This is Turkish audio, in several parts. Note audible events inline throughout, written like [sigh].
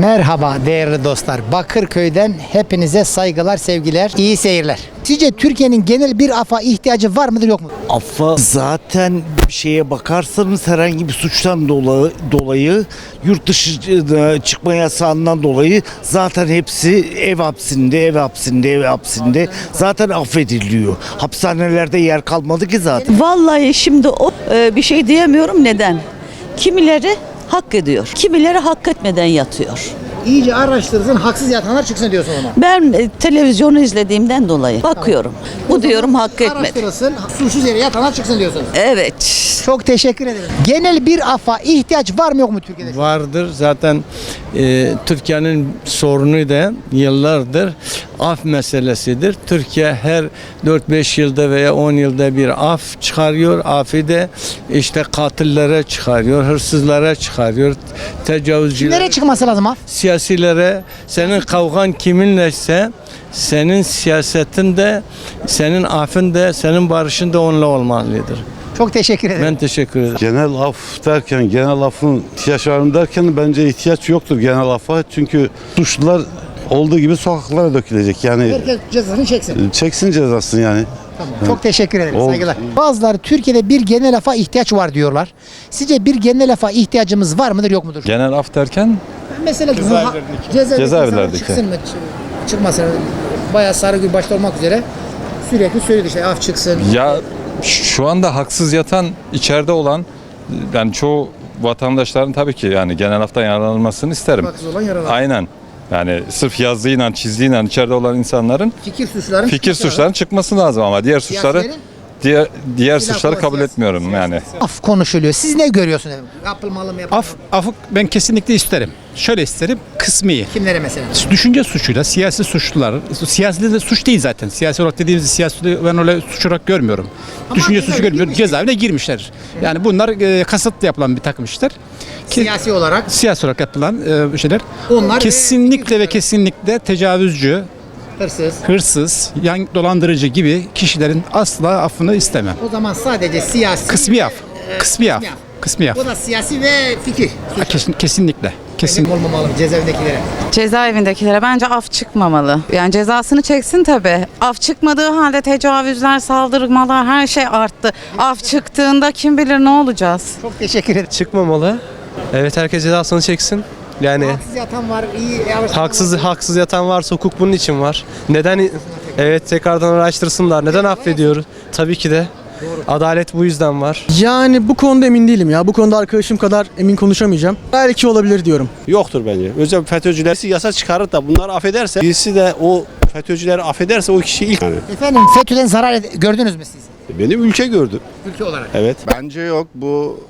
Merhaba değerli dostlar. Bakırköy'den hepinize saygılar, sevgiler, iyi seyirler. Sizce Türkiye'nin genel bir afa ihtiyacı var mıdır yok mu? Affa zaten bir şeye bakarsanız herhangi bir suçtan dolayı, dolayı yurt dışına çıkma yasağından dolayı zaten hepsi ev hapsinde, ev hapsinde, ev hapsinde zaten affediliyor. Hapishanelerde yer kalmadı ki zaten. Vallahi şimdi o e, bir şey diyemiyorum neden? Kimileri hak ediyor, kimileri hak etmeden yatıyor. İyice araştırsın, haksız yatanlar çıksın diyorsun ona. Ben e, televizyonu izlediğimden dolayı bakıyorum. Bu diyorum hak etmedi. Araştırılsın, suçsuz yere yatanlar çıksın diyorsunuz. Evet. Çok teşekkür ederim. Genel bir afa ihtiyaç var mı yok mu Türkiye'de? vardır. Zaten e, Türkiye'nin sorunu da yıllardır af meselesidir. Türkiye her 4-5 yılda veya 10 yılda bir af çıkarıyor. Afı da işte katillere çıkarıyor, hırsızlara çıkarıyor, tecavüzcülere, Nereye çıkması lazım af? siyasilere. Senin kavgan kiminleyse senin siyasetin de, senin afın da, senin barışın da onunla olmalıdır. Çok teşekkür ederim. Ben teşekkür ederim. Genel af derken, genel afın ihtiyaç var mı derken bence ihtiyaç yoktur genel afa. Çünkü suçlular olduğu gibi sokaklara dökülecek. Yani Herkes cezasını çeksin. çeksin cezasını yani. Tamam. Çok teşekkür ederim. Oldu. Saygılar. Bazıları Türkiye'de bir genel afa ihtiyaç var diyorlar. Sizce bir genel afa ihtiyacımız var mıdır yok mudur? Genel af derken Mesela cezaevindeki, Cezaevlerdeki. çıksın mı? Çıkmasın. Bayağı Sarıgül başta olmak üzere sürekli söyledi işte af çıksın. ya şu anda haksız yatan içeride olan yani çoğu vatandaşların tabii ki yani genel aftan yararlanmasını isterim. Haksız olan yararlan. Aynen. Yani sırf yazdığıyla, çizdiğiyle içeride olan insanların Fikir suçların fikir suçlarının çıkması lazım ama diğer suçları Siyasilerin diğer diğer suçları kabul siyasi- etmiyorum yani. af konuşuluyor. Siz ne görüyorsunuz? Yapılmalı mı yapılmalı Af, mı? afı ben kesinlikle isterim. Şöyle isterim, kısmi. Kimlere mesela? Düşünce suçuyla siyasi suçlular, siyasi de suç değil zaten. Siyasi olarak dediğimiz siyasi ben öyle suç olarak görmüyorum. Düşünce cezaevine suçu görmüyorum. Cezaevine girmişler. Yani bunlar e, kasıtlı yapılan bir takım işler. Ki, Siyasi olarak siyasi olarak yapılan e, şeyler. Onlar ve kesinlikle ve kesinlikle tecavüzcü, hırsız. hırsız, yan dolandırıcı gibi kişilerin asla affını istemem. O zaman sadece siyasi Kısmi af. e, Kısmi af. Kısmi af. O da siyasi ve fikir. Kesin, kesinlikle. Kesin. Kesin olmamalı cezaevindekilere? Cezaevindekilere bence af çıkmamalı. Yani cezasını çeksin tabii. Af çıkmadığı halde tecavüzler, saldırmalar her şey arttı. Af çıktığında kim bilir ne olacağız. Çok teşekkür ederim. çıkmamalı. Evet herkes cezasını çeksin. Yani Haksız yatan var, iyi yavaş. haksız haksız yatan varsa hukuk bunun için var. Neden evet tekrardan araştırsınlar. Neden affediyoruz? Tabii ki de. Adalet bu yüzden var. Yani bu konuda emin değilim ya. Bu konuda arkadaşım kadar emin konuşamayacağım. Belki olabilir diyorum. yoktur bence. Özel FETÖ'cüler yasa çıkarır da bunları affederse birisi de o FETÖ'cüleri affederse o kişi ilk yani Efendim FETÖ'den zarar ed- gördünüz mü siz? benim ülke gördü. Ülke olarak. Evet. Bence yok. Bu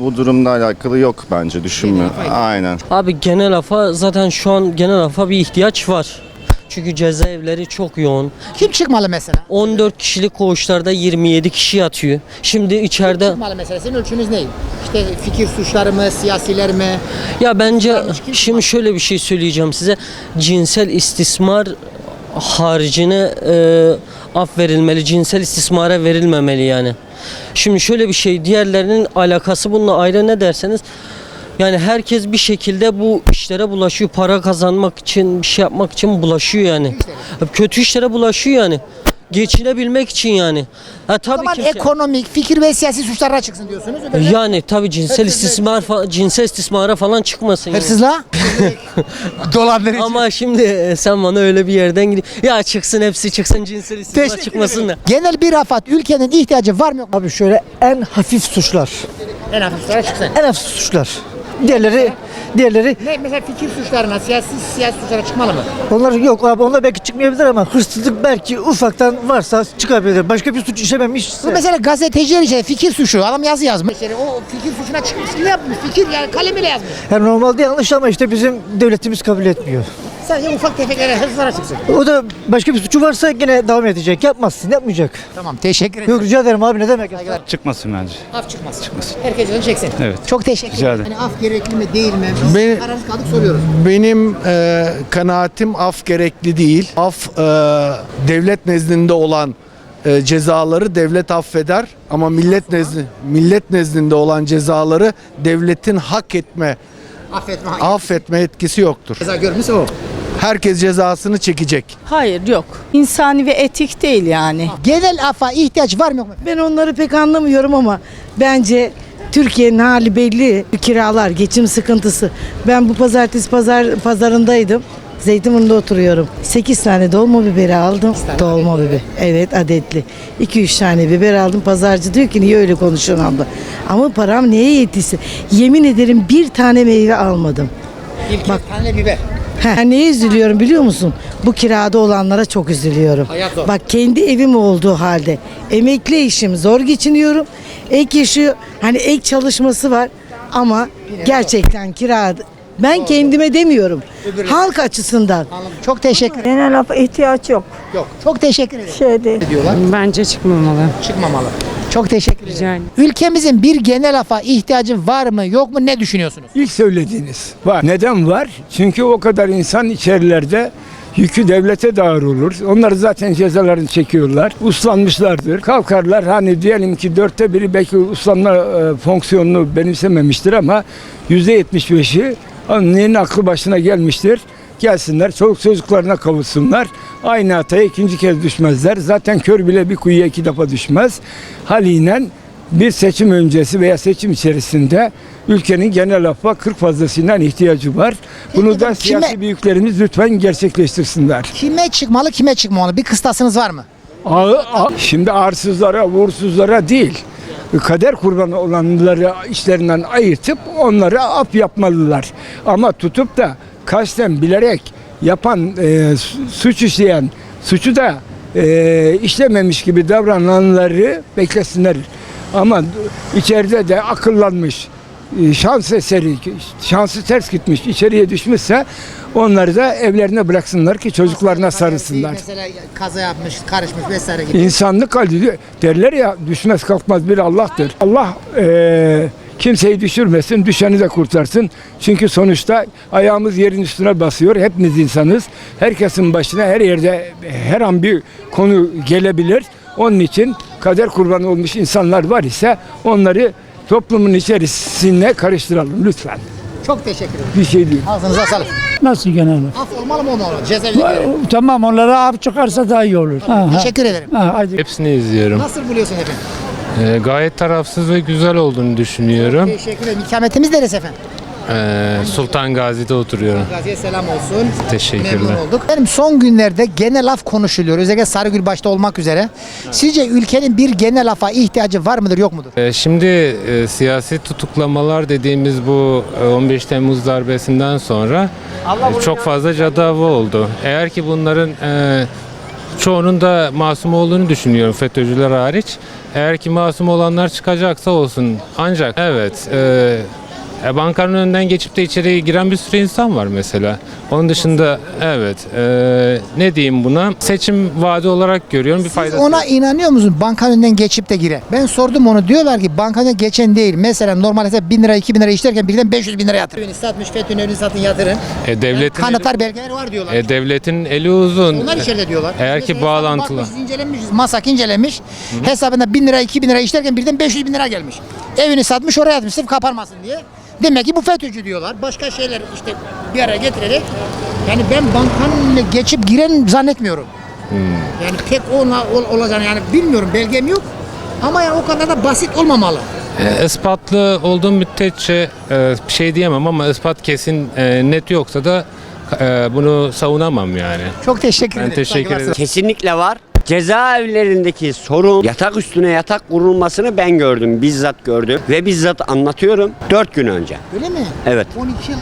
bu durumla alakalı yok bence düşünmüyorum. Aynen. Abi genel afa zaten şu an genel afa bir ihtiyaç var. Çünkü cezaevleri çok yoğun. Kim çıkmalı mesela? 14 kişilik koğuşlarda 27 kişi yatıyor. Şimdi içeride Çıkmalı mesela. Senin ölçünüz ne? İşte fikir suçları mı, siyasiler mi? Ya bence kim şimdi şöyle bir şey söyleyeceğim size. Cinsel istismar haricine e, af verilmeli. Cinsel istismara verilmemeli yani. Şimdi şöyle bir şey diğerlerinin alakası bununla ayrı ne derseniz yani herkes bir şekilde bu işlere bulaşıyor. Para kazanmak için, bir şey yapmak için bulaşıyor yani. Kötü işlere bulaşıyor yani. Geçinebilmek için yani. Ha O tabii zaman kimse- ekonomik, fikir ve siyasi suçlara çıksın diyorsunuz. Öbürleri- yani tabii cinsel istismar fa- cinsel istismara falan çıkmasın. yani. Hırsızlığa? [laughs] Dolandırıcı. Ama şimdi e, sen bana öyle bir yerden gidiyorsun. Ya çıksın hepsi çıksın cinsel istismar Teşekkür çıkmasın da. Genel bir afat ülkenin ihtiyacı var mı yok mu? Abi şöyle en hafif suçlar. En hafif suçlara çıksın. En hafif suçlar. Diğerleri diğerleri Ne mesela fikir suçlarına, siyasi siyasi suçlara çıkmalı mı? onlar yok abi onlar belki çıkmayabilir ama hırsızlık belki ufaktan varsa çıkabilir. Başka bir suç işlememiş. Bu mesela gazeteciler işte fikir suçu. Adam yazı yazmış. İşte o fikir suçuna çıkmış. Ne yapmış? Fikir yani kalemiyle yazmış. Yani normalde yanlış ama işte bizim devletimiz kabul etmiyor. Sadece ufak tefeklere hırsızlara çıksın. O da başka bir suçu varsa gene devam edecek. Yapmazsın, yapmayacak. Tamam teşekkür ederim. Yok rica ederim abi ne demek? Çıkmasın bence. Af çıkmasın. Çıkmasın. Herkes onu çeksin. Evet. Çok teşekkür Rica ederim. Yani af gerekli mi değil mi? Biz Benim- kararsız kaldık soruyoruz. Benim e, kanaatim af gerekli değil. Af e, devlet nezdinde olan e, cezaları devlet affeder ama millet nezdi millet nezdinde olan cezaları devletin hak etme Affetme. Affetme etkisi yoktur. Ceza görmüşse o. Herkes cezasını çekecek. Hayır yok. İnsani ve etik değil yani. Genel afa ihtiyaç var mı yok mu? Ben onları pek anlamıyorum ama bence Türkiye'nin hali belli. Kiralar, geçim sıkıntısı. Ben bu pazartesi pazar pazarındaydım. Zeytinburnu'nda oturuyorum. 8 tane dolma biberi aldım. Dolma biber. Evet adetli. 2-3 tane biber aldım. Pazarcı diyor ki niye öyle konuşuyorsun abla? Ama param neye yettiyse. Yemin ederim bir tane meyve almadım. İlk Bak. tane biber. He, neye üzülüyorum biliyor musun? Bu kirada olanlara çok üzülüyorum. Bak kendi evim olduğu halde emekli işim zor geçiniyorum. Ek yaşıyor. Hani ek çalışması var ama gerçekten kira ben kendime demiyorum. Halk açısından. Çok teşekkür ederim. Genel ihtiyaç yok. Yok. Çok teşekkür ederim. Şey değil. Diyorlar. Bence çıkmamalı. Çıkmamalı. Çok teşekkür ederim. ederim. Ülkemizin bir genel afa ihtiyacı var mı yok mu ne düşünüyorsunuz? İlk söylediğiniz var. Neden var? Çünkü o kadar insan içerilerde yükü devlete dağır olur. Onlar zaten cezalarını çekiyorlar. Uslanmışlardır. Kalkarlar hani diyelim ki dörtte biri belki uslanma e, fonksiyonunu benimsememiştir ama yüzde yetmiş beşi onun aklı başına gelmiştir. Gelsinler, çoluk çocuklarına kavuşsunlar. Aynı hataya ikinci kez düşmezler. Zaten kör bile bir kuyuya iki defa düşmez. Haliyle bir seçim öncesi veya seçim içerisinde ülkenin genel affa 40 fazlasından ihtiyacı var. Bunu da kime- siyasi büyüklerimiz lütfen gerçekleştirsinler. Kime çıkmalı kime çıkmamalı bir kıstasınız var mı? Ağı- a- Şimdi arsızlara, uğursuzlara değil, kader kurbanı olanları işlerinden ayırtıp onları af yapmalılar. Ama tutup da kasten bilerek yapan, e, su- suç işleyen, suçu da e, işlememiş gibi davrananları beklesinler. Ama içeride de akıllanmış, e, şans eseri, şansı ters gitmiş, içeriye düşmüşse onları da evlerine bıraksınlar ki çocuklarına sarılsınlar. Mesela kaza yapmış, karışmış vesaire gibi. İnsanlık hali derler ya düşmez kalkmaz bir Allah'tır. Allah eee, kimseyi düşürmesin, düşeni de kurtarsın. Çünkü sonuçta ayağımız yerin üstüne basıyor. Hepimiz insanız. Herkesin başına her yerde her an bir konu gelebilir. Onun için kader kurbanı olmuş insanlar var ise onları toplumun içerisine karıştıralım lütfen. Çok teşekkür ederim. Bir şey değil. Ağzınıza sağlık. Nasıl genel? Af olmalı mı? Cezaevine göre. Tamam onlara af çıkarsa daha iyi olur. Teşekkür ederim. Hepsini izliyorum. Nasıl buluyorsun efendim? Ee, gayet tarafsız ve güzel olduğunu düşünüyorum. Teşekkür ederim. İkametimiz neresi efendim? Ee, Sultan Gazi'de oturuyorum. Gazi'ye selam olsun. Teşekkürler. Memnun olduk. Benim son günlerde genel af konuşuluyor. Özellikle Sarıgül başta olmak üzere. Sizce ülkenin bir genel afa ihtiyacı var mıdır yok mudur? Ee, şimdi e, siyasi tutuklamalar dediğimiz bu e, 15 Temmuz darbesinden sonra e, çok fazla cadava oldu. Eğer ki bunların e, çoğunun da masum olduğunu düşünüyorum FETÖ'cüler hariç. Eğer ki masum olanlar çıkacaksa olsun. Ancak evet e, e, bankanın önünden geçip de içeriye giren bir sürü insan var mesela. Onun dışında evet e, ne diyeyim buna seçim vaadi olarak görüyorum bir Siz faydası. ona inanıyor musunuz? Bankanın önünden geçip de giren. Ben sordum onu. Diyorlar ki bankanın geçen değil. Mesela normal hesap 1000 lira 2000 lira işlerken birden 500 bin lira yatırın. Evini satmış FETÖ'nün evini satın yatırın. E, devletin Kanıtlar belgeler var diyorlar. E, devletin eli uzun. Onlar içeride diyorlar. Eğer ki bağlantılı. Bakmışız, incelenmişiz. Masak incelemiş. Hesabında 1000 lira 2000 lira işlerken birden 500 bin lira gelmiş. Evini satmış oraya atmış sırf kaparmasın diye. Demek ki bu FETÖ'cü diyorlar. Başka şeyler işte bir araya getirerek. Yani ben bankanın geçip giren zannetmiyorum. Yani tek ona ol, olacağını yani bilmiyorum belgem yok. Ama yani o kadar da basit olmamalı. E, ispatlı olduğum müddetçe e, bir şey diyemem ama ispat kesin e, net yoksa da e, bunu savunamam yani. Çok teşekkür Ben ederim. teşekkür Saygılar, ederim. Kesinlikle var. Cezaevlerindeki sorun yatak üstüne yatak kurulmasını ben gördüm. Bizzat gördüm. Ve bizzat anlatıyorum 4 gün önce. Öyle mi? Evet. 12 yıl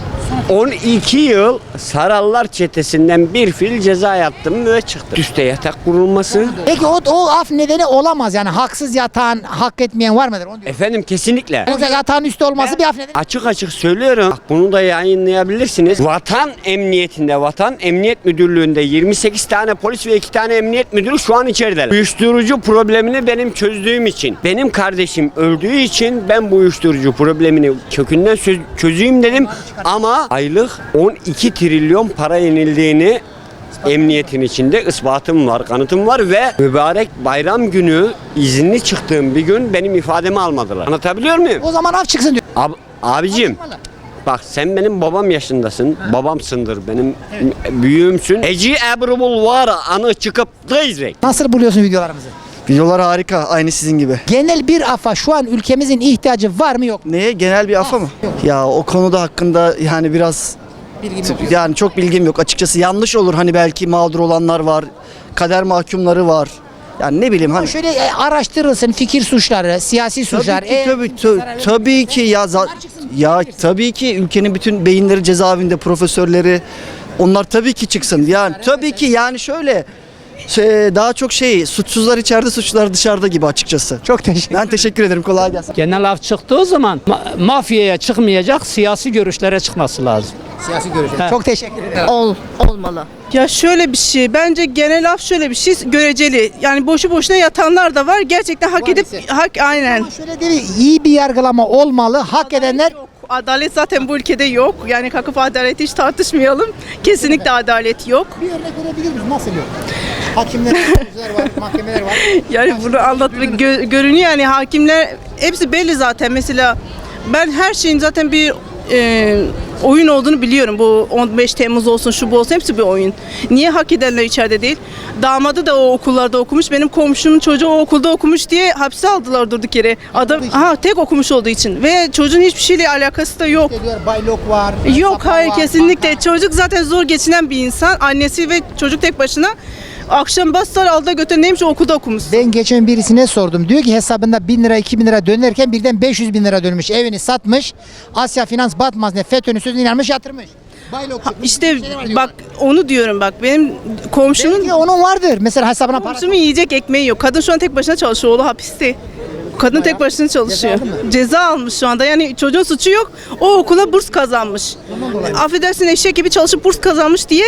sonra 12 yıl Sarallar çetesinden bir fil ceza yattım ve çıktım. Üste yatak kurulması. Peki o, o af nedeni olamaz yani haksız yatan, hak etmeyen var mıdır? Onu diyorum. Efendim kesinlikle. Yoksa yatağın üstü olması bir af nedeni. Açık açık söylüyorum. Bak bunu da yayınlayabilirsiniz. Vatan Emniyetinde, Vatan Emniyet Müdürlüğü'nde 28 tane polis ve 2 tane emniyet müdürü şu an içerideler. Uyuşturucu problemini benim çözdüğüm için, benim kardeşim öldüğü için ben bu uyuşturucu problemini kökünden çözeyim dedim. Ama aylık 12 trilyon para yenildiğini Emniyetin içinde ispatım var, kanıtım var ve mübarek bayram günü izinli çıktığım bir gün benim ifademi almadılar. Anlatabiliyor muyum? O zaman af çıksın diyor. Ab, abicim Bak sen benim babam yaşındasın. Babamsındır benim büyüğümsün. Eci ebrubul var anı çıkıp dıyzrek. Nasıl buluyorsun videolarımızı? Videolar harika. Aynı sizin gibi. Genel bir afa şu an ülkemizin ihtiyacı var mı yok mu? Neye? Genel bir afa mı? Ya o konuda hakkında yani biraz yani çok bilgim yok açıkçası. Yanlış olur hani belki mağdur olanlar var. Kader mahkumları var. Yani ne bileyim hani Şöyle e, araştırılsın fikir suçları, siyasi suçlar. Tabii ki, E, tabii, ta- tabii ki ya za- ya tabii ki ülkenin bütün beyinleri cezaevinde profesörleri onlar tabii ki çıksın. Yani tabii ki yani şöyle şey, daha çok şey suçsuzlar içeride suçlular dışarıda gibi açıkçası. Çok teşekkür Ben teşekkür ederim. Kolay gelsin. Genel af çıktığı zaman ma- mafyaya çıkmayacak, siyasi görüşlere çıkması lazım. Siyasi görüşler. Çok teşekkür ederim. Ol, olmalı. Ya şöyle bir şey, bence genel af şöyle bir şey, göreceli. Yani boşu boşuna yatanlar da var. Gerçekten hak edip, hak aynen. Şöyle değil, iyi bir yargılama olmalı. Hak edenler Adalet zaten bu ülkede yok. Yani kalkıp adaleti hiç tartışmayalım. Kesinlikle adalet yok. bir örnek verebilir miyiz? Nasıl yok? Hakimler, [laughs] savcılar var, mahkemeler var. Yani bunu anlatmak gö- görünüyor yani hakimler hepsi belli zaten. Mesela ben her şeyin zaten bir e, oyun olduğunu biliyorum. Bu 15 Temmuz olsun şu bu olsun hepsi bir oyun. Niye hak edenler içeride değil? Damadı da o okullarda okumuş. Benim komşumun çocuğu o okulda okumuş diye hapse aldılar durduk yere. Adam aha tek okumuş olduğu için ve çocuğun hiçbir şeyle alakası da yok. Baylok var. Yok hayır var, kesinlikle. Çocuk zaten zor geçinen bir insan. Annesi ve çocuk tek başına. Akşam bastılar aldı götür neymiş okulda okumuş. Ben geçen birisine sordum. Diyor ki hesabında 1000 lira 2000 lira dönerken birden 500 bin lira dönmüş. Evini satmış. Asya Finans batmaz ne FETÖ'nün sözüne inanmış yatırmış. Baylok çıkmış, İşte bak onu diyorum bak benim komşunun Belki onun vardır. Mesela hesabına para. komşumun yiyecek ekmeği yok. Kadın şu an tek başına çalışıyor. Oğlu hapiste. Kadın tek başına çalışıyor. Ceza, almış şu anda. Yani çocuğun suçu yok. O okula burs kazanmış. Affedersin eşek gibi çalışıp burs kazanmış diye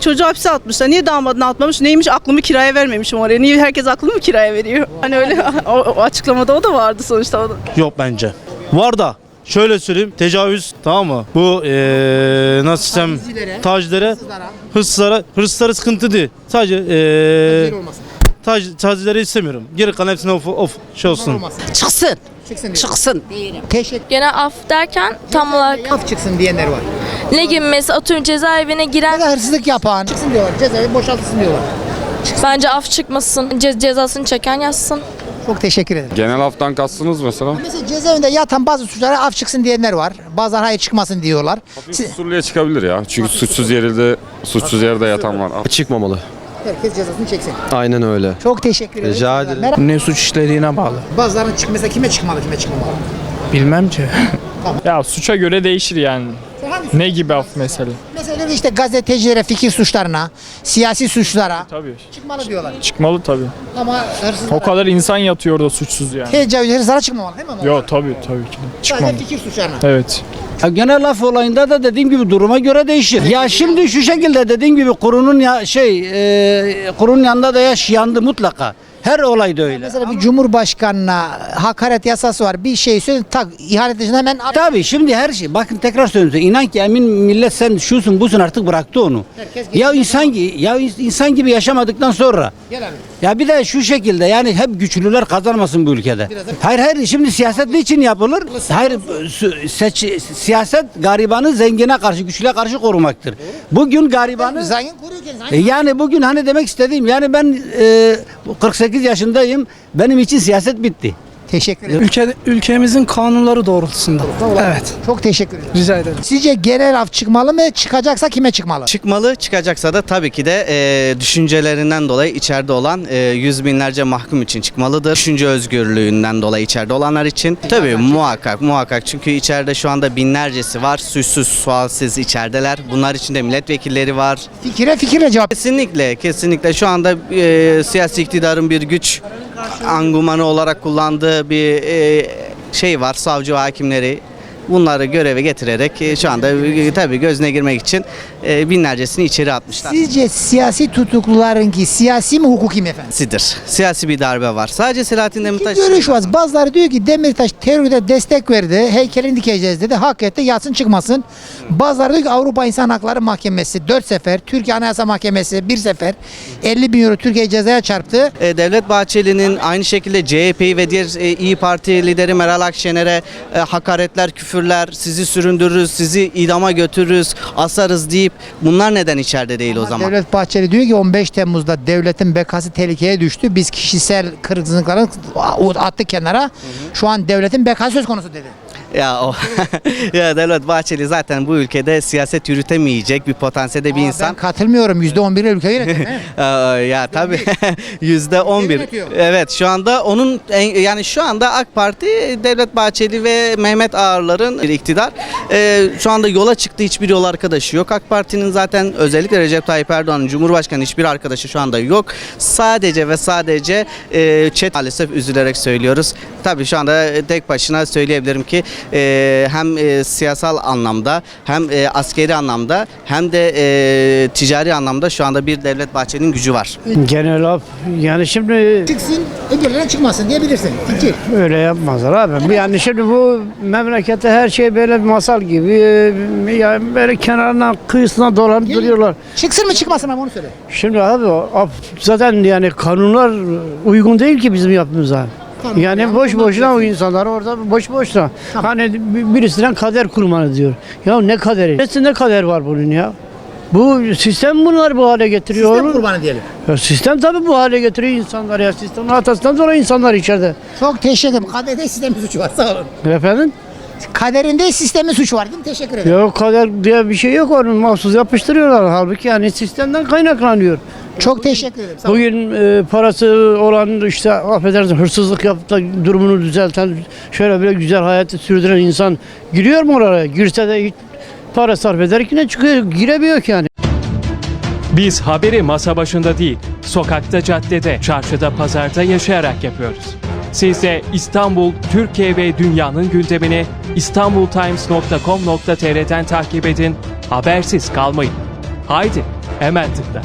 çocuğu hapse atmışlar. Niye damadını atmamış? Neymiş aklımı kiraya vermemişim oraya. Niye herkes aklımı kiraya veriyor? [laughs] Hani öyle [laughs] o, o açıklamada o da vardı sonuçta. O da. Yok bence. Var da şöyle söyleyeyim tecavüz tamam mı? Bu eee nasıl desem Tacizcilere, tacilere, hırslara, hırslara sıkıntı değil. Sadece eee tac, tacizleri istemiyorum. Geri kalan hepsine of, of şey olsun. Çıksın. Çıksın. Çıksın. Teşekkür. Gene af derken tam olarak Af çıksın diyenler var. ne gibi mesela atıyorum cezaevine giren Ya da hırsızlık yapan. Çıksın diyorlar. Cezaevi boşaltılsın diyorlar. bence af çıkmasın. Ce- cezasını çeken yazsın. Çok teşekkür ederim. Genel aftan kastınız mesela? Mesela cezaevinde yatan bazı suçlara af çıksın diyenler var. Bazen hayır çıkmasın diyorlar. Siz- Suçluya çıkabilir ya. Çünkü suçsuz yerde suçsuz yerde yatan var. Çıkmamalı. Herkes cezasını çeksin. Aynen öyle. Çok teşekkür ederim. Rica ederim. Merhaba. Ne suç işlediğine bağlı. Bazılarının çık mesela kime çıkmalı kime çıkmamalı. Bilmem ki. Ya suça göre değişir yani. Ne gibi af mesela? Mesela işte gazetecilere, fikir suçlarına, siyasi suçlara Tabii. çıkmalı diyorlar. Çıkmalı tabii. Ama hırsızlara, O kadar insan yatıyor orada suçsuz yani. tecavüz, hırsızlara çıkmamalı değil mi? ama? Yo tabii tabii ki de. Çıkmalı. Sadece fikir suçlarına. Evet. Genel af olayında da dediğim gibi duruma göre değişir. Ya şimdi şu şekilde dediğim gibi kurunun ya şey e, kurun yanında da yaş yandı mutlaka. Her olayda öyle. Mesela bir cumhurbaşkanına hakaret yasası var. Bir şey söyledi tak ihanet dışında hemen Tabii şimdi her şey bakın tekrar söylüyorum inan ki emin millet sen şusun busun artık bıraktı onu. Herkes Ya insan gibi ya insan gibi yaşamadıktan sonra Gel abi. Ya bir de şu şekilde yani hep güçlüler kazanmasın bu ülkede. Hayır hayır şimdi siyaset ne için yapılır? Hayır seç, siyaset garibanı zengine karşı güçlüye karşı korumaktır. Bugün garibanı Zengin koruyorken e, yani bugün hani demek istediğim yani ben e, 48 yaşındayım. Benim için siyaset bitti. Teşekkür ederim. Ülke, ülkemizin kanunları doğrultusunda. Evet. Çok teşekkür ederim. Rica ederim. Sizce genel af çıkmalı mı? Çıkacaksa kime çıkmalı? Çıkmalı, çıkacaksa da tabii ki de e, düşüncelerinden dolayı içeride olan e, yüz binlerce mahkum için çıkmalıdır. Düşünce özgürlüğünden dolayı içeride olanlar için. Tabii muhakkak, muhakkak. Çünkü içeride şu anda binlercesi var. Suçsuz, sualsiz içerideler. Bunlar içinde milletvekilleri var. Fikire fikirle cevap. Kesinlikle, kesinlikle. Şu anda e, siyasi iktidarın bir güç angumanı olarak kullandığı bir e, şey var. Savcı ve hakimleri bunları göreve getirerek e, şu anda e, tabii gözüne girmek için e, binlercesini içeri atmışlar. Sizce siyasi tutuklularınki siyasi mi hukuki mi efendim? Sidir. Siyasi bir darbe var. Sadece Selahattin Demirtaş Görüş var. Bazıları diyor ki Demirtaş terörde destek verdi. Heykelini dikeceğiz dedi. Hak etti. Yatsın çıkmasın. Bazıları diyor ki Avrupa İnsan Hakları Mahkemesi 4 sefer. Türkiye Anayasa Mahkemesi 1 sefer. 50 bin euro Türkiye cezaya çarptı. Devlet Bahçeli'nin aynı şekilde CHP'yi ve diğer İyi Parti lideri Meral Akşener'e hakaretler, küfür küfürler, sizi süründürürüz, sizi idama götürürüz, asarız deyip bunlar neden içeride değil o zaman? Devlet Bahçeli diyor ki 15 Temmuz'da devletin bekası tehlikeye düştü. Biz kişisel kırgınlıkları attık kenara. Şu an devletin bekası söz konusu dedi. Ya o [laughs] ya Devlet Bahçeli zaten bu ülkede siyaset yürütemeyecek bir potansiyelde bir Aa, insan. Ben katılmıyorum. %11 ile ülkeyi [laughs] yönetiyor. mi? Aa, ya tabii yüzde 11. [laughs] yönetiyor. Evet şu anda onun en- yani şu anda AK Parti Devlet Bahçeli ve Mehmet Ağarların bir iktidar. Ee, şu anda yola çıktı hiçbir yol arkadaşı yok. AK Parti'nin zaten özellikle Recep Tayyip Erdoğan'ın Cumhurbaşkanı hiçbir arkadaşı şu anda yok. Sadece ve sadece e, chat maalesef üzülerek söylüyoruz. Tabii şu anda tek başına söyleyebilirim ki e, hem e, siyasal anlamda hem e, askeri anlamda hem de e, ticari anlamda şu anda bir Devlet Bahçeli'nin gücü var. Genel af yani şimdi Çıksın öbürlerine çıkmasın diyebilirsin. Fikir. öyle yapmazlar abi. Yani şimdi bu memlekette her şey böyle bir masal gibi e, yani böyle kenarına kıyısına dolanıp duruyorlar. Çıksın mı çıkmasın mı onu söyle. Şimdi abi o af zaten yani kanunlar uygun değil ki bizim yaptığımıza. Kanun Yani boş boşuna o insanlar orada boş boşuna. Hani bi- birisinden kader kurmanı diyor. Ya ne kaderi? Ne kader var bunun ya? Bu sistem bunlar bu hale getiriyor. Sistem kurbanı diyelim. Ya sistem tabii bu hale getiriyor insanlar ya. Sistemin hatasından sonra insanlar içeride. Çok teşekkür ederim. Kaderde sistemin suçu var. Sağ olun. Efendim? Kaderinde sistemin suçu var değil mi? Teşekkür ederim. Yok kader diye bir şey yok onun. Mahsus yapıştırıyorlar. Halbuki yani sistemden kaynaklanıyor. Çok teşekkür ederim. Sağ olun. Bugün e, parası olan işte affedersin hırsızlık yapıp da durumunu düzelten şöyle böyle güzel hayatı sürdüren insan giriyor mu oraya? Girse de hiç para sarf eder ki ne çıkıyor? Giremiyor ki yani. Biz haberi masa başında değil, sokakta, caddede, çarşıda, pazarda yaşayarak yapıyoruz. Siz de İstanbul, Türkiye ve dünyanın gündemini istanbultimes.com.tr'den takip edin, habersiz kalmayın. Haydi, hemen tıkla.